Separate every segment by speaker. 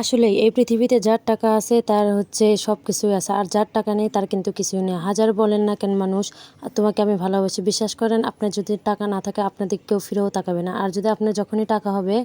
Speaker 1: আসলে এই পৃথিবীতে যার টাকা আছে তার হচ্ছে সব কিছুই আছে। আর যার টাকা নেই তার কিন্তু কিছুই নেই। হাজার বলেন না কেন মানুষ তোমাকে আমি ভালোবাসি। বিশ্বাস করেন, আপনার যদি টাকা না থাকে আপনার দিকে কেউ ফিরেও তাকাবে না। আর যদি আপনার যখনই টাকা হবে,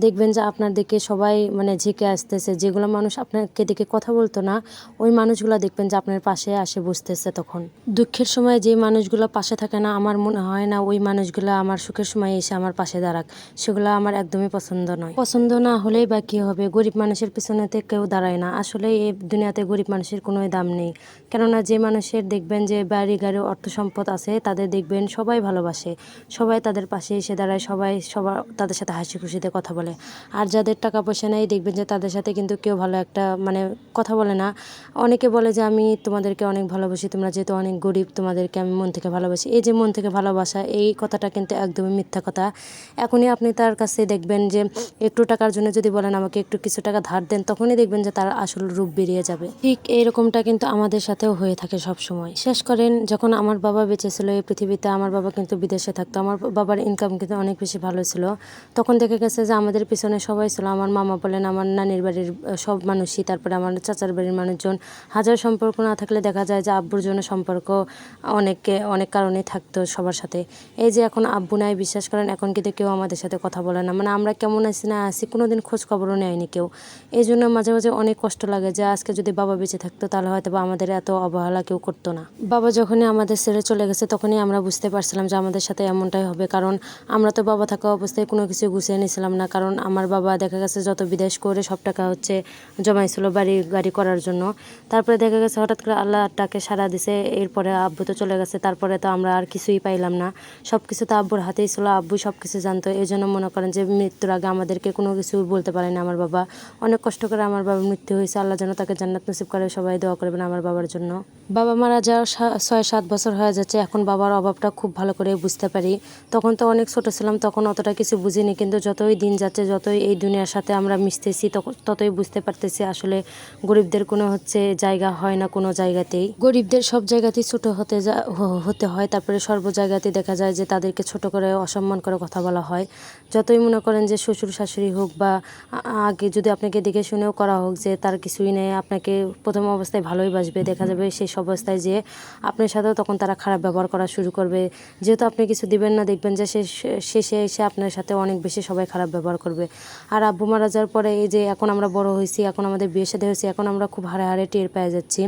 Speaker 1: দেখবেন যে আপনার দিকে সবাই মানে ঝেঁকে আসতেছে। যেগুলো মানুষ আপনাকে দিকে কথা বলতো না, ওই মানুষগুলো দেখবেন যে আপনার পাশে আসে বসতেছে তখন। দুঃখের সময় যে মানুষগুলো পাশে থাকে না, আমার মনে হয় না ওই মানুষগুলো আমার সুখের সময় এসে আমার পাশে দাঁড়াক। সেগুলো আমার একদমই পছন্দ নয়। পছন্দ না হলেই বা কী হবে? গরিব মানুষের পিছনেতে কেউ দাঁড়ায় না। আসলে এই দুনিয়াতে গরিব মানুষের কোনো দাম নেই। কেননা যে মানুষের দেখবেন যে বাড়ি গাড়ি, অর্থ সম্পদ আছে, তাদের দেখবেন সবাই ভালোবাসে। সবাই তাদের পাশে এসে দাঁড়ায়, সবাই সবার, তাদের সাথে হাসি খুশিতে কথা বলে। আর যাদের টাকা পয়সা নেই, দেখবেন যে তাদের সাথে কিন্তু কেউ ভালো একটা মানে কথা বলে না। অনেকে বলে যে, আমি তোমাদেরকে অনেক ভালোবাসি, তোমরা যেহেতু অনেক গরিব, তোমাদেরকে আমি মন থেকে ভালোবাসি। এই যে মন থেকে ভালোবাসা, এই কথাটা কিন্তু একদমই মিথ্যা কথা। এখনই আপনি তার কাছে দেখবেন যে, একটু টাকার জন্য যদি বলেন আমাকে একটু কিছু টাকা ধার দেন, তখনই দেখবেন যে তার আসল রূপ বেরিয়ে যাবে। ঠিক এইরকমটা কিন্তু আমাদের সাথেও হয়ে থাকে সব সময় শেষ করেন, যখন আমার বাবা বেঁচে ছিল এই পৃথিবীতে, আমার বাবা কিন্তু বিদেশে থাকতো, আমার বাবার ইনকাম কিন্তু অনেক বেশি ভালো ছিল। তখন দেখা গেছে যে আমাদের পিছনে সবাই ছিল, আমার মামা বলেন, আমার নানির বাড়ির সব মানুষই, তারপরে আমার চাচার বাড়ির মানুষজন। হাজার সম্পর্ক না থাকলে দেখা যায় যে আব্বুর জন্য সম্পর্ক অনেকে অনেক কারণেই থাকতো সবার সাথে। এই যে এখন আব্বু নাই, বিশ্বাস করেন, এখন কিন্তু কেউ আমাদের সাথে কথা বলে না। মানে আমরা কেমন আছি, না আছি, কোনোদিন খোঁজ খবরও নেয়নি কেউ। এই জন্য মাঝে মাঝে অনেক কষ্ট লাগে যে আজকে যদি বাবা বেঁচে থাকতো, তাহলে হয়তো বা আমাদের এত অবহেলা কেউ করতো না। বাবা যখনই আমাদের ছেড়ে চলে গেছে, তখনই আমরা বুঝতে পারছিলাম যে আমাদের সাথে এমনটাই হবে। কারণ আমরা তো বাবা থাকা অবস্থায় কোনো কিছু গুছিয়ে নিয়েছিলাম না। কারণ আমার বাবা দেখা গেছে যত বিদেশ করে সব টাকা হচ্ছে জমাইছিল বাড়ি, গাড়ি করার জন্য। তারপরে দেখা গেছে হঠাৎ করে আল্লাহ টাকে সারা দিছে। এরপরে আব্বু তো চলে গেছে। তারপরে তো আমরা আর কিছুই পাইলাম না। সব কিছু তো আব্বুর হাতেই ছিল। আব্বু সব কিছু জানতো। এই জন্য মনে করেন যে মৃত্যুর আগে আমাদেরকে কোনো কিছু বলতে পারে না আমার বাবা। অনেক কষ্ট করে আমার বাবার মৃত্যু হয়েছে। আল্লাহ যেন তাকে জান্নাত নসিব করে, সবাই দোয়া করবেন আমার বাবার জন্য। বাবা মারা যাওয়ার ছয় সাত বছর হয়ে যাচ্ছে, এখন বাবার অভাবটা খুব ভালো করে বুঝতে পারি। তখন তো অনেক ছোট ছিলাম, তখন অতটা কিছু বুঝিনি, কিন্তু যতই দিন যাচ্ছে, যতই এই দুনিয়ার সাথে আমরা মিশতেছি ততই বুঝতে পারতেছি আসলে গরিবদের কোনো হচ্ছে জায়গা হয় না কোনো জায়গাতেই। গরিবদের সব জায়গাতেই ছোট হতে যা- হতে হয়, তারপরে সর্ব জায়গাতেই দেখা যায় যে তাদেরকে ছোট করে অসম্মান করে কথা বলা হয়। যতই মনে করেন যে শ্বশুর, শাশুড়ি হোক বা আগে যদি আপনাকে দেখে শুনেও করা হোক যে তার কিছুই নেই, আপনাকে প্রথম অবস্থায় ভালোই বাসবে, দেখা যাবে শেষ অবস্থায় যে আপনার সাথেও তখন তারা খারাপ ব্যবহার করা শুরু করবে। যেহেতু আপনি কিছু দিবেন না, দেখবেন যে শেষ এসে আপনার সাথে অনেক বেশি সবাই খারাপ ব্যবহার করবে। আর আব্বু মারা যাওয়ার পরে এই যে এখন আমরা বড় হয়েছি, এখন আমাদের বিয়ে সাথে হয়েছি, এখন আমরা খুব হারে হারে টের পেয়ে যাচ্ছি।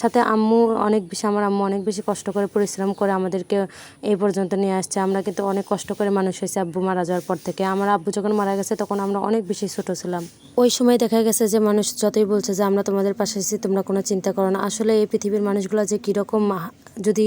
Speaker 1: সাথে আম্মু অনেক বেশি, আমার আম্মু অনেক বেশি কষ্ট করে পরিশ্রম করে আমাদেরকে এই পর্যন্ত নিয়ে আসছে। আমরা কিন্তু অনেক কষ্ট করে মানুষ হয়েছে আব্বু মারা যাওয়ার পর থেকে। আমার আব্বু যখন মারা গেছে, তখন আমরা অনেক বেশি ছোট ছিলাম। ওই সময় দেখা গেছে যে মানুষ যতই বলছে যে আমরা তোমাদের পাশে আছি, তোমরা কোনো চিন্তা করো না। আসলে এই পৃথিবীর মানুষগুলো যে কীরকম যদি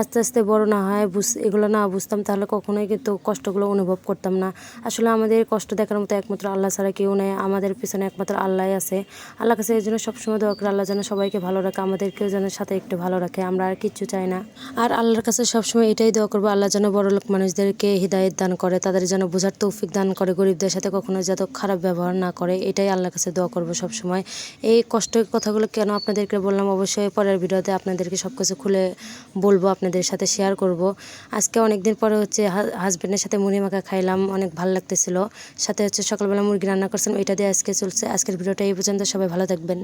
Speaker 1: আস্তে আস্তে বড় না হয়, বুঝ এগুলো না বুঝতাম, তাহলে কখনোই কিন্তু কষ্টগুলো অনুভব করতাম না। আসলে আমাদের কষ্ট দেখার মতো একমাত্র আল্লাহ ছাড়া কেউ নেই, আমাদের পিছনে একমাত্র আল্লাহ আছে। আল্লাহ কাছে এই জন্য সবসময় দোয়া করে, আল্লাহ যেন সবাইকে ভালো রাখে, আমাদেরকেও যেন সাথে একটু ভালো রাখে, আমরা আর কিচ্ছু চাই না। আর আল্লাহর কাছে সবসময় এটাই দোয়া করব, আল্লাহ যেন বড় লোক মানুষদেরকে হৃদায়ত দান করে, তাদের যেন বোঝার তৌফিক দান করে, গরিবদের সাথে কখনো যত খারাপ ব্যবহার না করে এটাই আল্লাহর কাছে দোয়া করব সবসময়। এই কষ্টের কথাগুলো কেন আপনাদেরকে বললাম? অবশ্যই পরের ভিডিওতে আপনাদেরকে সব কিছু খুলে বলব, আপনাদের সাথে শেয়ার করব। আজকে অনেক দিন পরে হচ্ছে হাজব্যান্ডের সাথে মুড়ি মাখা খাইলাম, অনেক ভালো লাগতেছিল। সাথে হচ্ছে সকালবেলা মুরগি রান্না করছেন ওইটা দিয়ে আজকে চলছে। আজকের ভিডিওটা এই পর্যন্ত, সবাই ভালো থাকবেন।